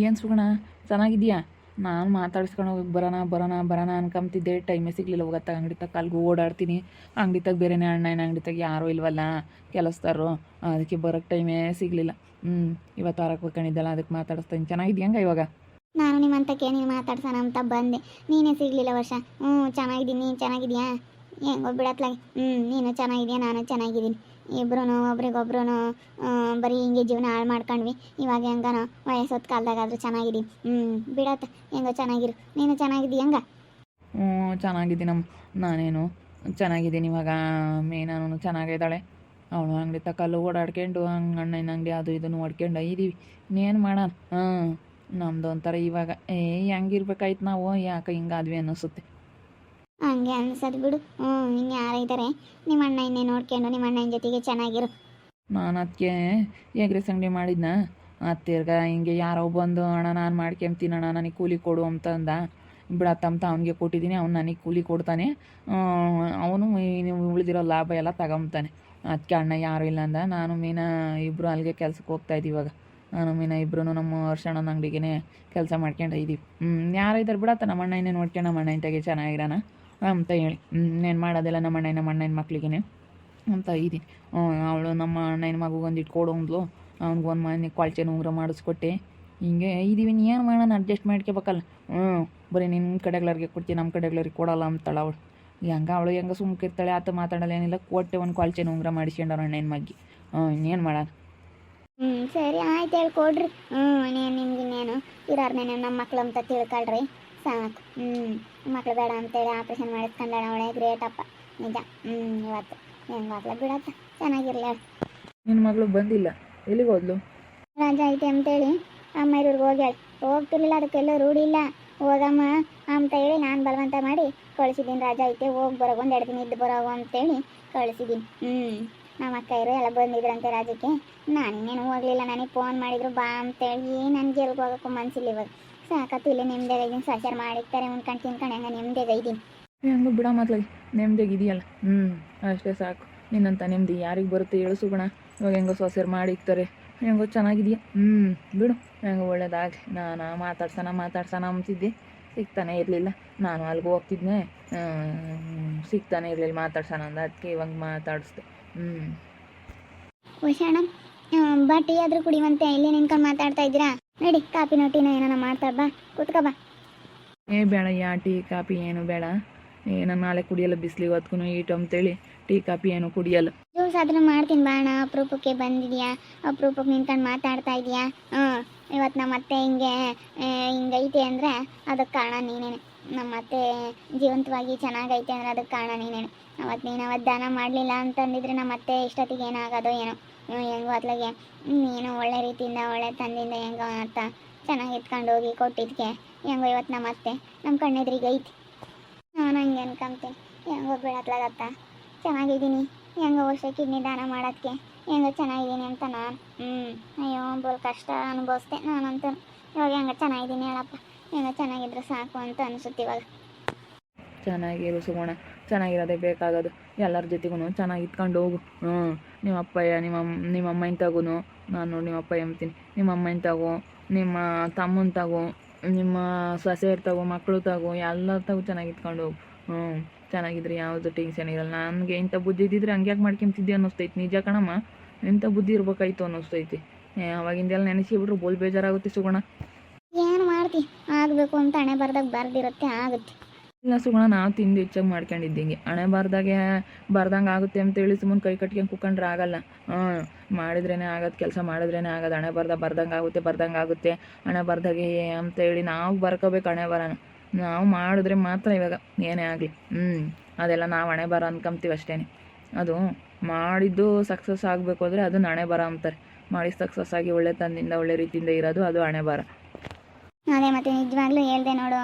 ಏನು ಸುಗಣ? ಚೆನ್ನಾಗಿದೆಯಾ ನಾನು ಮಾತಾಡ್ಸ್ಕೊಂಡು ಹೋಗಿ ಬರೋಣ ಬರೋಣ ಬರೋಣ ಅನ್ಕೊಂತಿದ್ದೆ ಟೈಮೇ ಸಿಗಲಿಲ್ಲ ಹೋಗತ್ತ. ಅಂಗಡಿ ತಗ ಅಲ್ಲಿಗೂ ಓಡಾಡ್ತೀನಿ. ಅಂಗಡಿ ತಗ ಬೇರೆನೇ ಅಣ್ಣ ಏನು ಅಂಗಡಿ ತಗ ಯಾರೂ ಇಲ್ವಲ್ಲ? ಕೆಲಸದಾರು ಅದಕ್ಕೆ ಬರೋಕ್ಕೆ ಟೈಮೇ ಸಿಗಲಿಲ್ಲ. ಹ್ಞೂ ಇವತ್ತು ಆರಕ್ಕೆ ಹೋಗ್ಕೊಂಡಿದ್ದಲ್ಲ ಅದಕ್ಕೆ ಮಾತಾಡಿಸ್ತೀನಿ. ಚೆನ್ನಾಗಿದ್ಯಂಗ ಇವಾಗ? ನಾನು ನಿಮ್ಮಂತಕ್ಕೆ ನೀನು ಮಾತಾಡ್ಸೋಣ ಅಂತ ಬಂದೆ. ನೀನೇ ಸಿಗಲಿಲ್ಲ ವರ್ಷ. ಹ್ಞೂ ಚೆನ್ನಾಗಿದ್ದೀನಿ. ನೀನು ಚೆನ್ನಾಗಿದೆಯಾ ಹೆಂಗೋ ಬಿಡತ್ಲಾಗಿ ಹ್ಞೂ ನೀನು ಚೆನ್ನಾಗಿದೆಯಾ ನಾನು ಚೆನ್ನಾಗಿದ್ದೀನಿ. ಇಬ್ರು ಒಬ್ರಿಗೊಬ್ರು ಬರೀ ಹಿಂಗೆ ಜೀವನ ಹಾಳು ಮಾಡ್ಕೊಂಡ್ವಿ. ಇವಾಗ ಹೆಂಗನೋ, ವಯಸ್ಸೊತ್ ಕಾಲದಾಗಾದ್ರೂ ಚೆನ್ನಾಗಿದ್ದೀನಿ ಹ್ಞೂ ಬಿಡತ್ತ ಹೆಂಗೋ ಚೆನ್ನಾಗಿರು. ನೀನು ಚೆನ್ನಾಗಿದ್ದೀಯ ಹಂಗ? ಹ್ಞೂ ಚೆನ್ನಾಗಿದ್ದೀನಮ್ಮ ನಾನೇನು ಚೆನ್ನಾಗಿದ್ದೀನಿ ಇವಾಗ. ಮೇನಾನು ಚೆನ್ನಾಗಿದ್ದಾಳೆ ಅವಳು ಅಂಗಡಿ ತಕ್ಕಲ್ಲು ಓಡಾಡ್ಕೊಂಡು ಹಂಗೆ ಅಣ್ಣನ ಅಂಗಡಿ ಅದು ಇದನ್ನು ನೋಡ್ಕೊಂಡು ಇದ್ದೀವಿ ಇನ್ನೇನು ಮಾಡೋಣ? ಹಾಂ ನಮ್ದು ಒಂಥರ ಇವಾಗ. ಏ, ಹೆಂಗಿರ್ಬೇಕಾಯ್ತು ನಾವು? ಯಾಕೆ ಹಿಂಗಾದ್ವಿ ಅನ್ನಿಸುತ್ತೆ. ಹಂಗೆ ಅನ್ಸದ್ ಬಿಡು. ಹ್ಞೂ ಇನ್ನು ಯಾರಿದ್ದಾರೆ ನಿಮ್ಮ ಅಣ್ಣ ಇನ್ನೇ ನೋಡ್ಕೊಂಡು ನಿಮ್ಮ ಅಣ್ಣನ ಜೊತೆಗೆ ಚೆನ್ನಾಗಿರು. ನಾನು ಅದಕ್ಕೆ ಎಗ್ರೆಸ್ ಅಂಗಡಿ ಮಾಡಿದ್ನ. ಅತ್ತಿರ್ಗ ಹಿಂಗೆ ಯಾರೋ ಬಂದು, ಅಣ್ಣ, ನಾನು ಮಾಡ್ಕೊಂತೀನಿ ಅಣ್ಣ, ನನಗೆ ಕೂಲಿ ಕೊಡು ಅಂತ ಅಂದ ಬಿಡತ್ತಂತ ಅವ್ನಿಗೆ ಕೊಟ್ಟಿದ್ದೀನಿ ಅವ್ನು ನನಗೆ ಕೂಲಿ ಕೊಡ್ತಾನೆ. ಅವನು ಉಳಿದಿರೋ ಲಾಭ ಎಲ್ಲ ತಗೊಂಬ್ತಾನೆ. ಅದಕ್ಕೆ ಅಣ್ಣ ಯಾರು ಇಲ್ಲ ಅಂದ. ನಾನು ಮೀನಾ ಇಬ್ಬರು ಅಲ್ಲಿಗೆ ಕೆಲ್ಸಕ್ಕೆ ಹೋಗ್ತಾ ಇದ್ದೀವಿ ಇವಾಗ. ನಾನು ಮೀನಾ ಇಬ್ಬರೂ ನಮ್ಮ ವರ್ಷಣ್ಣನ ಅಂಗಡಿಗೆ ಕೆಲಸ ಮಾಡ್ಕೊಂಡು ಇದ್ದೀವಿ. ಹ್ಞೂ ಯಾರು ಇದ್ದಾರೆ ಬಿಡತ್ತ ನಮ್ಮ ಅಣ್ಣ ಇನ್ನೇ ನೋಡ್ಕೊಂಡು ನಮ್ಮ ಅಣ್ಣ ಇಂತಾಗೆ ಚೆನ್ನಾಗಿರೋಣ. ಅಂತ ಹೇಳಿ. ಇನ್ನೇನು ಮಾಡೋದಿಲ್ಲ ನಮ್ಮ ಅಣ್ಣ ನಮ್ಮ ಅಣ್ಣನ ಮಕ್ಳಿಗೆ ಅಂತ ಇದ್ದೀನಿ. ಅವಳು ನಮ್ಮ ಅಣ್ಣನ ಮಗು ಇಟ್ಕೊಡು ಅಂದ್ಲು. ಅವ್ನಿಗೆ ಒಂದು ಮನೆ ಕ್ವಾಲ್ಚೆನ ಉಂಗುರ ಮಾಡಿಸ್ಕೊಟ್ಟೆ. ಹಿಂಗೆ ಇದೀವಿ ಏನು ಮಾಡೋಣ ಅಡ್ಜಸ್ಟ್ ಮಾಡ್ಕೋಬೇಕಲ್ಲ ಹ್ಞೂ ಬರೀ ನಿನ್ನ ಕಡೆಗಳವ್ರಿಗೆ ಕೊಡ್ತೀನಿ ನಮ್ಮ ಕಡೆಗಳವ್ರಿಗೆ ಕೊಡಲ್ಲ ಅಂತಾಳೆ ಅವಳು. ಹೆಂಗ ಅವಳು ಹೆಂಗ ಸುಮ್ಕಿರ್ತಾಳೆ, ಆತ ಮಾತಾಡಲ್ಲ ಏನಿಲ್ಲ. ಕೊಟ್ಟೆ ಒಂದು ಕ್ವಾಲ್ಚೆನ ಉಂಗುರ ಮಾಡಿಸ್ಕೊಂಡವ್ರು ಅಣ್ಣನ ಮಗ್ಗಿ. ಹ್ಞೂ ಇನ್ನೇನು ಮಾಡೋಣ ಹ್ಞೂ ಸರಿ, ಆಯ್ತು ಹೇಳಿ, ಕೊಡ್ರಿ. ಹ್ಞೂ ನೀನು ನಿಮ್ಗೆ ಇನ್ನೇನು ಇರೋರ್ನೇನು ನಮ್ಮ ಮಕ್ಳು ಅಂತ ತಿಳ್ಕೊಳ್ರಿ. ಸಾಕು ಹ್ಞೂ ಮಕ್ಳು ಬೇಡ ಅಂತೇಳಿ ಆಪ್ರೇಷನ್ ಮಾಡಿಸ್ಕೊಂಡಾಳ ಅವಳೆ ಗ್ರೇಟ್ ಅಪ್ಪ. ನಿಜ. ಹ್ಞೂ ಇವತ್ತು ಹೆಂಗೆ ಮಕ್ಳು ಬಿಡತ್ತ ಚೆನ್ನಾಗಿರ್ಲಿ ನಿನ್ನ ಮಗಳು ಬಂದಿಲ್ಲ. ಎಲ್ಲಿಗೆ ಹೋದ್ಲು ರಾಜ ಐತೆ ಅಂತೇಳಿ ಅಮ್ಮ ಇರೋರ್ಗೆ ಹೋಗ್ಯಾಳ. ಹೋಗ್ತಿರ್ಲಿಲ್ಲ ಅದಕ್ಕೆಲ್ಲ ರೂಢಿ ಇಲ್ಲ. ಹೋಗಮ್ಮ ಅಂತ ಹೇಳಿ ನಾನು ಬಲವಂತ ಮಾಡಿ ಕಳಿಸಿದ್ದೀನಿ ರಾಜ ಐತೆ ಹೋಗಿ ಬರೋ ಒಂದು ಎರಡು ದಿನ ಇದ್ದು ಬರೋ ಅಂತೇಳಿ ಕಳಿಸಿದ್ದೀನಿ ಹ್ಞೂ ನಮ್ಮ ಅಕ್ಕ ಇರು ಎಲ್ಲ ಬಂದಿದ್ರಂತೆ ರಾಜಕ್ಕೆ ನಾನು ಇನ್ನೇನು ಹೋಗಲಿಲ್ಲ ನನಗೆ ಫೋನ್ ಮಾಡಿದ್ರು ಬಾ ಅಂತೇಳಿ. ನನಗೆ ಎಲ್ಗೆ ಹೋಗೋಕ್ಕೂ ಮನಸ್ಸಿಲ್ಲ ಇವಾಗ. ಸಾಕತ್ತು ಇಲ್ಲಿ ನಿಮ್ದಾಗ ಇದ್ದೀನಿ ಸಚಾರ ಮಾಡಿರ್ತಾರೆ ಉಣ್ಕೊಂಡು ತಿನ್ಕೊಂಡು ಹೆಂಗೆ ನೆಮ್ಮದಿಯಾಗ ಇದ್ದೀನಿ ಹೆಂಗೋ ಬಿಡ ಮೊದ್ಲಾಗಿ ನೆಮ್ಮದಿಯಾಗ ಇದೆಯಲ್ಲ? ಹ್ಞೂ ಅಷ್ಟೇ ಸಾಕು. ನಿನ್ನಂತ ನೆಮ್ಮದಿ ಯಾರಿಗೆ ಬರುತ್ತೆ ಹೇಳು ಸುಗುಣ. ಇವಾಗ ಹೆಂಗೋ ಸೊಸೆರು ಮಾಡಿಕ್ತಾರೆ ಹೆಂಗೋ ಚೆನ್ನಾಗಿದೆಯಾ? ಹ್ಞೂ ಬಿಡು. ಹೆಂಗೋ ಒಳ್ಳೇದಾಗಲಿ. ನಾನು ಮಾತಾಡ್ಸೋಣ ಮಾತಾಡ್ಸೋಣ ಅಂತಿದ್ದೆ ಸಿಗ್ತಾನೆ ಇರಲಿಲ್ಲ. ನಾನು ಅಲ್ಲಿಗೆ ಹೋಗ್ತಿದ್ನೆ. ಸಿಗ್ತಾನೆ ಇರಲಿಲ್ಲ ಮಾತಾಡ್ಸೋಣ ಅಂದ. ಅದಕ್ಕೆ ಇವಾಗ ಮಾತಾಡಿಸ್ದೆ. ಹ್ಞೂ ಹುಷಾಣ ಬಟ್ ಟೀ ಆದ್ರೂ ಕುಡಿವಂತೆ ಇಲ್ಲಿ ನಿನ್ಕೊಂಡು ಮಾತಾಡ್ತಾ ಇದ್ದೀರಾ? ನಡಿ ಕಾಪಿ ನೋಟಿನ ಏನಾನ ಮಾಡ್ತಾ ಬಾ ಕೂತ್ಕೋ ಬಾ. ಏ ಬೇಡ ಯಾ ಟೀ ಕಾಪಿ ಏನು ಬೇಡ. ಏನ ನಾಳೆ ಕುಡಿಯಲ್ಲ ಬಿಸಿಲಿಗೆ ಹೊತ್ಕೊಂಡು ಈಟು ಅಂತೇಳಿ ಟೀ ಕಾಪಿ ಏನು ಕುಡಿಯಲ್ಲ. ಜ್ಯೂಸ್ ಆದ್ರೂ ಮಾಡ್ತೀನಿ ಬಾಣ ಅಪರೂಪಕ್ಕೆ ಬಂದಿದ್ಯಾ? ಅಪರೂಪಕ್ಕೆ ನಿಂತ್ಕೊಂಡು ಮಾತಾಡ್ತಾ ಇದೀಯಾ? ಹ್ಞೂ ಇವತ್ತು ನಮ್ಮ ಅತ್ತೆ ಹಿಂಗೆ ಹಿಂಗೈತೆ ಅಂದರೆ ಅದಕ್ಕೆ ಕಾರಣ ನೀನೇನೆ. ನಮ್ಮ ಅತ್ತೆ ಜೀವಂತವಾಗಿ ಚೆನ್ನಾಗೈತೆ ಅಂದರೆ ಅದಕ್ಕೆ ಕಾರಣ ನೀನೇನೆ. ಅವತ್ತು ನೀನು ಅವತ್ತು ದಾನ ಮಾಡಲಿಲ್ಲ ಅಂತಂದಿದ್ರೆ ನಮ್ಮ ಅತ್ತೆ ಇಷ್ಟೊತ್ತಿಗೆ ಏನಾಗೋದೋ ಏನೋ. ಹೆಂಗೋ ಅತ್ಲಾಗೆ ನೀನು ಒಳ್ಳೆ ರೀತಿಯಿಂದ, ಒಳ್ಳೆ ತಂದಿಂದ ಹೆಂಗೋ ಅಂತ ಚೆನ್ನಾಗಿ ಎತ್ಕೊಂಡು ಹೋಗಿ ಕೊಟ್ಟಿದ್ಕೆ. ಹೆಂಗೋ ಇವತ್ತು ನಮ್ಮ ಅತ್ತೆ ನಮ್ಮ ಕಣ್ಣೆದ್ರಿಗೆ ಐತಿ. ನಾನು ಹಂಗೆ ಅನ್ಕೊಂತೀನಿ ಹೆಂಗೋ ಬೀಳತ್ಲಾಗತ್ತ ಚೆನ್ನಾಗಿದ್ದೀನಿ, ಹೆಂಗೋ ವರ್ಷ ಕಿಡ್ನಿ ದಾನ ಮಾಡೋದಕ್ಕೆ ಹೆಂಗೋ ಚೆನ್ನಾಗಿದ್ದೀನಿ ಅಂತ ನಾನು ಹ್ಞೂ ಅಯ್ಯೋ, ಬೋಲ್ ಕಷ್ಟ ಅನುಭವಿಸ್ದೆ ನಾನಂತೂ. ಇವಾಗ ಹೆಂಗ ಚೆನ್ನಾಗಿದ್ದೀನಿ ಹೇಳಪ್ಪ, ಹೆಂಗೋ ಚೆನ್ನಾಗಿದ್ರೆ ಸಾಕು ಅಂತ ಅನಿಸುತ್ತೆ ಇವಾಗ. ಚೆನ್ನಾಗಿರು ಸುಗೋಣ. ಚೆನ್ನಾಗಿರೋದೇ ಬೇಕಾಗೋದು. ಎಲ್ಲರ ಜೊತೆಗೂ ಚೆನ್ನಾಗಿ ಇಟ್ಕೊಂಡು ಹೋಗು. ಹ್ಞೂ. ನಿಮ್ಮ ಅಪ್ಪಯ್ಯ ನಿಮ್ಮ ನಿಮ್ಮ ಅಮ್ಮನ ನಾನು ನೋಡಿ ನಿಮ್ಮ ಅಪ್ಪಯ್ಯ ಅಂತೀನಿ ನಿಮ್ಮ ಅಮ್ಮನ ತಗೋ, ನಿಮ್ಮ ತಮ್ಮನ ತಗೋ, ನಿಮ್ಮ ಸೊಸೆಯರ್ ತಗೋ ಮಕ್ಕಳು ತಗೋ ಎಲ್ಲ ತಗೋ ಚೆನ್ನಾಗಿ ಇಟ್ಕೊಂಡು ಹೋಗು. ಹ್ಞೂ. ಚೆನ್ನಾಗಿದ್ರೆ ಯಾವುದು ಟೆನ್ಷನ್ ಇರಲ್ಲ. ನನಗೆ ಇಂಥ ಬುದ್ಧಿ ಇದ್ದಿದ್ರೆ ಹಂಗೆ ಯಾಕೆ ಮಾಡ್ಕೊಂತಿದ್ದೆ ಅನ್ನಿಸ್ತೈತಿ. ನಿಜ ಕಣಮ್ಮ. ಇಂಥ ಬುದ್ಧಿ ಇರ್ಬೇಕಾಯ್ತು ಅನ್ನಿಸ್ತೈತಿ. ಅವಾಗಿಂದೆಲ್ಲ ನೆನೆಸಿಬಿಟ್ರು ಬೋಲ್ ಬೇಜಾರಾಗುತ್ತೆ ಸುಗುಣ. ಏನು ಮಾಡ್ತಿ? ಆಗಬೇಕು ಅಂತ ಹಣೆ ಬರ್ದಾಗ ಬರ್ದಿರುತ್ತೆ, ಆಗುತ್ತೆ. ಸುಗುಣ ನಾವು ತಿಂದು ಹೆಚ್ಚಾಗಿ ಮಾಡ್ಕೊಂಡಿದ್ದೀನಿ. ಹಣೆ ಬರ್ದಾಗೆ ಬರ್ದಂಗೆ ಆಗುತ್ತೆ ಅಂತೇಳಿ ಸುಮ್ಮನೆ ಕೈ ಕಟ್ಕೊಂಡು ಕುಕ್ಕಂಡ್ರೆ ಆಗಲ್ಲ. ಹ್ಞೂ ಮಾಡಿದ್ರೇ ಆಗೋದು, ಕೆಲಸ ಮಾಡಿದ್ರೇ ಆಗೋದು. ಹಣೆ ಬರ್ದ ಬರ್ದಂಗೆ ಆಗುತ್ತೆ ಬರ್ದಂಗೆ ಆಗುತ್ತೆ. ಹಣೆ ಬರ್ದಾಗೆ ಅಂತೇಳಿ ನಾವು ಬರ್ಕೋಬೇಕು ಹಣೆ ಬರೋಣ ನಾವು ಮಾಡಿದ್ರೆ ಮಾತ್ರ ಇವಾಗ ಏನೇ ಆಗಲಿ. ಹ್ಞೂ ಅದೆಲ್ಲ ನಾವು ಹಣೆ ಬರ ಅಂದ್ಕೊಂತೀವಿ ಅಷ್ಟೇ ಅದು ಮಾಡಿದ್ದು ಸಕ್ಸಸ್ ಆಗಬೇಕು ಅಂದರೆ ಅದು ಹಣೆ ಬರ ಅಂತಾರೆ. ಮಾಡಿ ಸಕ್ಸಸ್ ಆಗಿ ಒಳ್ಳೆ ತಂದಿಂದ, ಒಳ್ಳೆ ರೀತಿಯಿಂದ ಇರೋದು ಅದು ಹಣೆ ಬರ. ಅದೇ ಮತ್ತೆ ನಿಜವಾಗ್ಲೂ ಹೇಳ್ದೆ ನೋಡು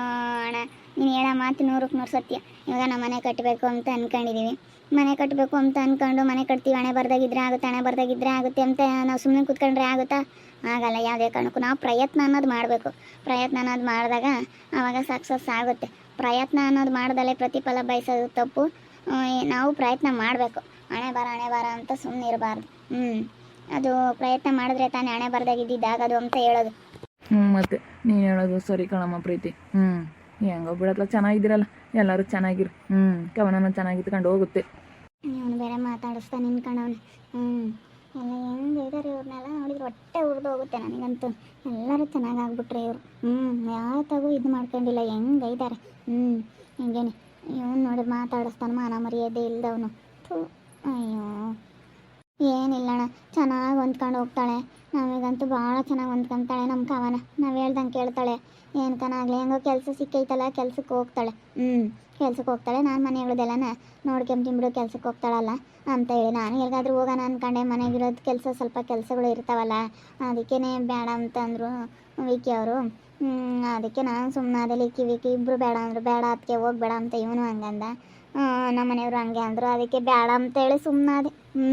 ಅಣ್ಣ, ನೀನು ಹೇಳೋ ಮಾತು ನೂರಕ್ಕೆ ನೂರು ಸತ್ಯ. ಇವಾಗ ನಾವು ಮನೆ ಕಟ್ಟಬೇಕು ಅಂತ ಅಂದ್ಕೊಂಡಿದ್ದೀವಿ ಮನೆ ಕಟ್ಟಬೇಕು ಅಂತ ಅಂದ್ಕೊಂಡು ಮನೆ ಕಟ್ತೀವಿ, ಹಣೆ ಬರ್ದಾಗಿದ್ರೆ ಆಗುತ್ತೆ, ಹಣೆ ಬರ್ದಾಗಿದ್ರೆ ಆಗುತ್ತೆ ಅಂತ ನಾವು ಸುಮ್ಮನೆ ಕೂತ್ಕೊಂಡ್ರೆ ಆಗುತ್ತಾ? ಆಗಲ್ಲ, ಯಾವುದೇ ಕಾರಣಕ್ಕೂ. ನಾವು ಪ್ರಯತ್ನ ಅನ್ನೋದು ಮಾಡಬೇಕು. ಪ್ರಯತ್ನ ಅನ್ನೋದು ಮಾಡಿದಾಗ ಆವಾಗ ಸಕ್ಸಸ್ ಆಗುತ್ತೆ. ಪ್ರಯತ್ನ ಅನ್ನೋದು ಮಾಡ್ದಲೇ ಪ್ರತಿಫಲ ಬಯಸೋದು ತಪ್ಪು. ನಾವು ಪ್ರಯತ್ನ ಮಾಡಬೇಕು. ಹಣೆ ಬರ ಹಣೆ ಬರ ಅಂತ ಸುಮ್ಮನೆ ಇರಬಾರ್ದು. ಹ್ಞೂ ಅದು ಪ್ರಯತ್ನ ಮಾಡಿದ್ರೆ ತಾನೇ ಹಣೆ ಬರ್ದಾಗಿದ್ದಿದ್ದಾಗದು ಅಂತ ಹೇಳೋದು. ಹ್ಞೂ ಮತ್ತೆ? ನೀನು ಹೇಳೋದು ಸರಿ ಕಣಮ್ಮ ಪ್ರೀತಿ. ಹ್ಞೂ ಹೆಂಗೋ ಬಿಡತ್ಲ, ಚೆನ್ನಾಗಿದ್ದೀರಲ್ಲ? ಎಲ್ಲರೂ ಚೆನ್ನಾಗಿರು. ಹ್ಞೂ ಕವನನ ಚೆನ್ನಾಗಿತ್ಕೊಂಡು ಹೋಗುತ್ತೆ. ಇವನು ಬೇರೆ ಮಾತಾಡಿಸ್ತಾ ನಿಂತ್ಕೊಂಡವನು ಹ್ಞೂ ಎಲ್ಲ ಹೆಂಗೆ ಇದ್ದಾರೆ ಇವ್ರನ್ನೆಲ್ಲ ನೋಡಿದ್ರೆ ಹೊಟ್ಟೆ ಉರಿದು ಹೋಗುತ್ತೆ ನನಗಂತೂ. ಎಲ್ಲರೂ ಚೆನ್ನಾಗಿ ಆಗ್ಬಿಟ್ರೆ ಇವರು ಹ್ಞೂ ತಗೋ ಇದು ಮಾಡ್ಕೊಂಡಿಲ್ಲ, ಹೆಂಗೆ ಇದ್ದಾರೆ ಹ್ಞೂ ಹಿಂಗೇನೆ. ಇವನು ನೋಡಿ ಮಾತಾಡಿಸ್ತಾನೆ ಮಾನ ಮರ್ಯಾದೆ ಇಲ್ದವನು. ಥೂ. ಅಯ್ಯೋ. ಏನಿಲ್ಲಣ್ಣ, ಚೆನ್ನಾಗಿ ಹೊಂದ್ಕೊಂಡು ಹೋಗ್ತಾಳೆ. ನಮಗಂತೂ ಭಾಳ ಚೆನ್ನಾಗಿ ಹೊಂದ್ಕೊಂತಾಳೆ ನಮ್ಮ ಕವನ. ನಾವು ಹೇಳ್ದಂಗೆ ಕೇಳ್ತಾಳೆ, ಏನು ಕನಾಗಲಿ ಹೆಂಗೋ ಕೆಲಸ ಸಿಕ್ಕೈತಲ್ಲ ಕೆಲ್ಸಕ್ಕೆ ಹೋಗ್ತಾಳೆ. ಹ್ಞೂ ಕೆಲ್ಸಕ್ಕೆ ಹೋಗ್ತಾಳೆ, ನಾನು ಮನೆಗಳದೆಲ್ಲನ ನೋಡ್ಕೊಂಬಿಡು ಕೆಲ್ಸಕ್ಕೆ ಹೋಗ್ತಾಳಲ್ಲ. ಅಂತ ಹೇಳಿ ನಾನು ಎಲ್ಲಿಗಾದ್ರೂ ಹೋಗೋಣ ಅಂದ್ಕೊಂಡೆ ಮನೆಗಿರೋದು ಕೆಲಸ ಸ್ವಲ್ಪ ಕೆಲಸಗಳು ಇರ್ತಾವಲ್ಲ ಅದಕ್ಕೇ ಬೇಡ ಅಂತಂದರು ವಿಕಿ ಅವರು. ಅದಕ್ಕೆ ನಾನು ಸುಮ್ಮನೆ ಅದೇ ಲಿಕ್ಕಿ ವಿಕಿ ಇಬ್ಬರು ಬೇಡ ಅಂದರು. ಬೇಡ ಅದಕ್ಕೆ ಹೋಗ್ಬೇಡ ಅಂತ ಇವನು ಹಂಗಂದ. ನಮ್ಮ ಮನೆಯವರು ಹಂಗೆ ಅಂದರು, ಅದಕ್ಕೆ ಬೇಡ ಅಂತೇಳಿ ಸುಮ್ಮನಾದೆ ಹ್ಞೂ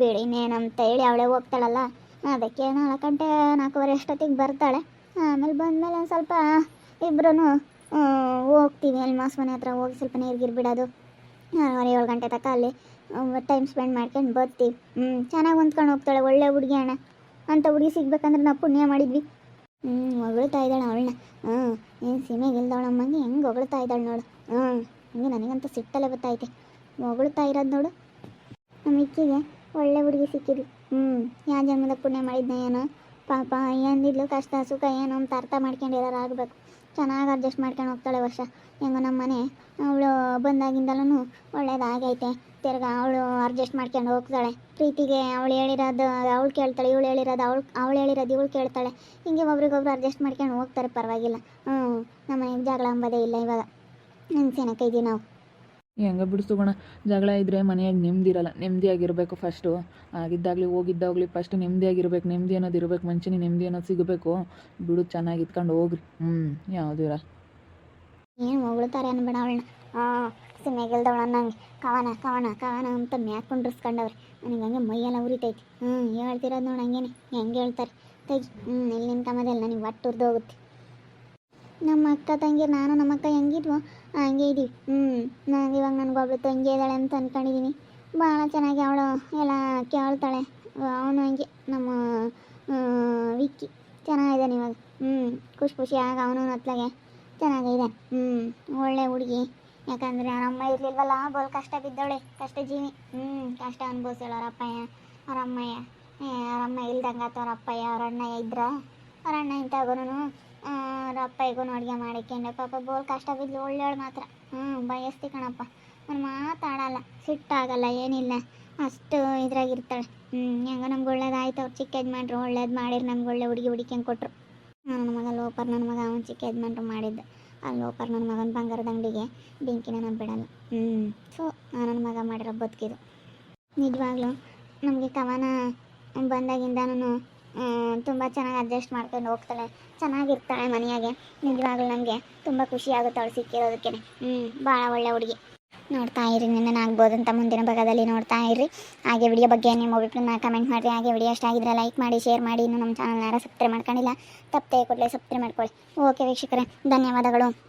ಬಿಡಿ ಅಂತ ಹೇಳಿ ಅವಳೇ ಹೋಗ್ತಾಳಲ್ಲ. ಅದಕ್ಕೆ ನಾಲ್ಕು ಗಂಟೆ ನಾಲ್ಕೂವರೆ ಅಷ್ಟೊತ್ತಿಗೆ ಬರ್ತಾಳೆ. ಆಮೇಲೆ ಬಂದಮೇಲೆ ಒಂದು ಸ್ವಲ್ಪ ಇಬ್ಬರೂ ಹೋಗ್ತೀವಿ ಅಲ್ಲಿ ಮಾಸ್ ಮನೆ ಹತ್ರ ಹೋಗಿ ಸ್ವಲ್ಪ ನೀರು ಬಿಡೋದು. ಆರೂವರೆ ಏಳು ಗಂಟೆ ತನಕ ಅಲ್ಲಿ ಟೈಮ್ ಸ್ಪೆಂಡ್ ಮಾಡ್ಕೊಂಡು ಬರ್ತೀವಿ. ಹ್ಞೂ ಚೆನ್ನಾಗಿ ಹೊಂದ್ಕೊಂಡು ಹೋಗ್ತಾಳೆ, ಒಳ್ಳೆ ಹುಡುಗಿ ಅಣ್ಣ. ಅಂತ ಹುಡುಗಿ ಸಿಗ್ಬೇಕಂದ್ರೆ ನಾವು ಪುಣ್ಯ ಮಾಡಿದ್ವಿ. ಹ್ಞೂ ಹೊಗಳ್ತಾ ಇದ್ದಾಳೆ ಅವಳನ್ನ. ಹ್ಞೂ ಏನು ಸೀಮೆಗೆ ಇಲ್ದವಳಮ್ಮಂಗೆ ಹೆಂಗೆ ಹೊಗಳ್ತಾ ಇದ್ದಾಳೆ ನೋಡು. ಹ್ಞೂ ಹಂಗೆ ನನಗಂತೂ ಸಿಟ್ಟಲ್ಲೇ ಬತ್ತೈತೆ ಹೊಗಳ್ತಾ ಇರೋದು ನೋಡು. ನಮ್ಮ ಇಕ್ಕಿಗೆ. ಒಳ್ಳೆ ಹುಡುಗಿ ಸಿಕ್ಕಿದ್ಲು. ಹ್ಞೂ ಯಾವ ಜನ್ಮದ ಪುಣ್ಯ ಮಾಡಿದ್ನ ಏನೋ? ಪಾಪ ಏನಿದ್ಲು ಕಷ್ಟ ಸುಖ ಏನು ಅಂತ ಅರ್ಥ ಮಾಡ್ಕೊಂಡಿರೋರು ಆಗಬೇಕು. ಚೆನ್ನಾಗಿ ಅಡ್ಜಸ್ಟ್ ಮಾಡ್ಕೊಂಡು ಹೋಗ್ತಾಳೆ ವರ್ಷ. ಹೆಂಗೋ ನಮ್ಮ ಮನೆ ಅವಳು ಬಂದಾಗಿಂದಲೂ ಒಳ್ಳೇದಾಗೈತೆ. ತಿರ್ಗಾ ಅವಳು ಅಡ್ಜಸ್ಟ್ ಮಾಡ್ಕೊಂಡು ಹೋಗ್ತಾಳೆ. ಪ್ರೀತಿಗೆ ಅವಳು ಹೇಳಿರೋದು ಅವಳು ಕೇಳ್ತಾಳೆ ಇವಳು ಹೇಳಿರೋದು ಅವಳು ಅವಳು ಹೇಳಿರೋದು ಇವಳು ಕೇಳ್ತಾಳೆ. ಹಿಂಗೆ ಒಬ್ರಿಗೊಬ್ರು ಅಡ್ಜಸ್ಟ್ ಮಾಡ್ಕೊಂಡು ಹೋಗ್ತಾರೆ ಪರವಾಗಿಲ್ಲ. ಹ್ಞೂ ನಮ್ಮ ಮನೆಗೆ ಜಗಳ ಅಂಬೋದೇ ಇಲ್ಲ ಇವಾಗ. ನೆನ್ಸೇನಕ್ಕೆ ಇದ್ದೀವಿ ನಾವು. ಹೆಂಗ ಬಿಡಿಸ್ಕೋಣ ಜಗಳ ಇದ್ದರೆ ಮನೆಯಾಗ ನೆಮ್ಮದಿ ಇರಲ್ಲ. ನೆಮ್ಮದಿಯಾಗಿರಬೇಕು ಫಸ್ಟು ಆಗಿದ್ದಾಗಲಿ ಹೋಗಿದ್ದಾಗಲಿ ಫಸ್ಟ್ ನೆಮ್ಮದಿಯಾಗಿರ್ಬೇಕು ನೆಮ್ಮದಿ ಅನ್ನೋದು ಇರಬೇಕು. ಮನುಷ್ಯನಿಗೆ ನೆಮ್ಮದಿ ಅನ್ನೋದು ಸಿಗಬೇಕು. ಬಿಡು, ಚೆನ್ನಾಗಿ ಇದ್ಕೊಂಡು ಹೋಗ್ರಿ. ಹ್ಞೂ ಯಾವುದು ಏನು ಹೊಗಳ್ತಾರೆ ಅನ್ಬೇಡ ಅವಳನ್ನ. ಹಾಂ ಸಿಮೆಗೆಲ್ದವಳ ನಂಗೆ ಕವನ ಕವನ ಕವನ ಅಂತ ಮ್ಯಾಕ್ ಕುಂಡ್ರಿಸ್ಕೊಂಡವ್ರೆ. ನನಗೆ ಹಂಗೆ ಮೈಯೆಲ್ಲ ಉರಿತೈತಿ. ಹ್ಞೂ ಹೇಳ್ತಿರೋದು ನೋಡಿ ಹಂಗೇನೆ. ಹೆಂಗೆ ಹೇಳ್ತಾರೆ? ತೆಗಿ ಹ್ಞೂ ಇಲ್ಲಿ ನಿಂತ್ಕೊಂಬದಿಲ್ಲ ನನಗೆ ಒಟ್ಟು ಉರ್ದೋಗುತ್ತೆ. ನಮ್ಮ ಅಕ್ಕ ತಂಗಿ, ನಾನು ನಮ್ಮ ಅಕ್ಕ ಹೆಂಗಿದ್ವು ಹಂಗೆ ಇದಿ ಹ್ಞೂ ನಾನು ಇವಾಗ ನನಗೆ ಒಬ್ಳು ತಂಗಿ ಇದ್ದಾಳೆ ಅಂತ ಅಂದ್ಕೊಂಡಿದ್ದೀನಿ ಭಾಳ ಚೆನ್ನಾಗಿ ಅವಳು ಎಲ್ಲ ಕೇಳ್ತಾಳೆ. ಅವನು ಹಂಗೆ ನಮ್ಮ ವಿಕ್ಕಿ ಚೆನ್ನಾಗಿದ್ದಾನೆ ಇವಾಗ. ಹ್ಞೂ ಖುಷಿ ಖುಷಿಯಾಗಿ ಅವನು ಹತ್ಲಾಗೆ ಚೆನ್ನಾಗಿದೆ ಹ್ಞೂ ಒಳ್ಳೆ ಹುಡುಗಿ. ಯಾಕಂದರೆ ಅವ್ರ ಅಮ್ಮ ಇರಲಿಲ್ವಲ್ಲ ಬೋಲ್ ಕಷ್ಟ ಬಿದ್ದವಳೆ ಕಷ್ಟ ಜೀವಿ. ಹ್ಞೂ ಕಷ್ಟ ಅನುಭವಿಸೋಳು ಅವ್ರ ಅಪ್ಪಯ್ಯ ಅವ್ರ ಅಮ್ಮಯ್ಯ. ಏ, ಅವ್ರ ಅಮ್ಮ ಇಲ್ದಂಗೆ ಆತ ಅವ್ರ ಅಪ್ಪಯ್ಯ ಅವ್ರ ಅಣ್ಣ ಇದ್ರ? ಅವ್ರ ಅಣ್ಣ ಅಪ್ಪಯ್ಯಗೂ ಅಡುಗೆ ಮಾಡಿಕೊಂಡೆ ಪಾಪ ಬೋಲ್ ಕಷ್ಟ ಬಿದ್ಲು ಒಳ್ಳೆಯವಳು ಮಾತ್ರ. ಹ್ಞೂ ಬಯಸ್ತಿ ಕಣಪ್ಪ. ಅವ್ನು ಮಾತಾಡಲ್ಲ ಸಿಟ್ಟಾಗಲ್ಲ, ಏನಿಲ್ಲ. ಅಷ್ಟು ಇದ್ರಾಗಿರ್ತಾಳೆ. ಹ್ಞೂ ಹೆಂಗೋ ನಮ್ಗೆ ಒಳ್ಳೇದಾಯ್ತು, ಅವ್ರು ಚಿಕ್ಕ ಯಜಮಾನ್ರು, ಒಳ್ಳೇದು ಮಾಡಿರಿ, ನಮ್ಗೆ ಒಳ್ಳೆ ಹುಡುಗಿ ಹುಡುಕಿಂಗೆ ಕೊಟ್ಟರು ನನ್ನ ಮಗ ಲೋಪರ್, ನನ್ನ ಮಗ ಅವನು ಚಿಕ್ಕ ಯಜಮಾನ್ರು ಮಾಡಿದ್ದು. ಆ ಲೋಪರ್ ನನ್ನ ಮಗನ ಬಂಗಾರದ ಅಂಗಡಿಗೆ, ಬೆಂಕಿನ ನಾನು ಬಿಡಲ್ಲ. ಹ್ಞೂ ಸೊ ನನ್ನ ಮಗ ಮಾಡಿರೋ ಬದುಕಿದು. ನಿಜವಾಗ್ಲೂ, ನಮಗೆ ಕವನ ಬಂದಾಗಿಂದನೂ ತುಂಬ ಚೆನ್ನಾಗಿ ಅಡ್ಜಸ್ಟ್ ಮಾಡ್ಕೊಂಡು ಹೋಗ್ತಾಳೆ. ಚೆನ್ನಾಗಿರ್ತಾಳೆ ಮನೆಯಾಗೆ. ನಿಜವಾಗ್ಲೂ ನನಗೆ ತುಂಬ ಖುಷಿ ಆಗುತ್ತೆ ಅವಳು ಸಿಕ್ಕಿರೋದಕ್ಕೆ ಹ್ಞೂ ಭಾಳ ಒಳ್ಳೆ ಹುಡುಗಿ. ನೋಡ್ತಾ ಇರಿ ಆಗ್ಬೋದು ಅಂತ ಮುಂದಿನ ಭಾಗದಲ್ಲಿ ನೋಡ್ತಾ ಇರಿ. ಹಾಗೆ ವಿಡಿಯೋ ಬಗ್ಗೆ ನಿಮ್ಮ ಅಭಿಪ್ರಾಯನ ಕಮೆಂಟ್ ಮಾಡಿರಿ. ಹಾಗೆ ವಿಡಿಯೋ ಇಷ್ಟ ಆಗಿದ್ರೆ ಲೈಕ್ ಮಾಡಿ ಶೇರ್ ಮಾಡಿ. ಇನ್ನು ನಮ್ಮ ಚಾನಲ್ನಾರ ಸಬ್ಸ್ಕ್ರೈಬ್ ಮಾಡ್ಕೊಂಡಿಲ್ಲ, ತಪ್ಪದೆ ಕೂಡಲೇ ಸಬ್ಸ್ಕ್ರೈಬ್ ಮಾಡ್ಕೊಳ್ಳಿ. ಓಕೆ ವೀಕ್ಷಕರೇ, ಧನ್ಯವಾದಗಳು.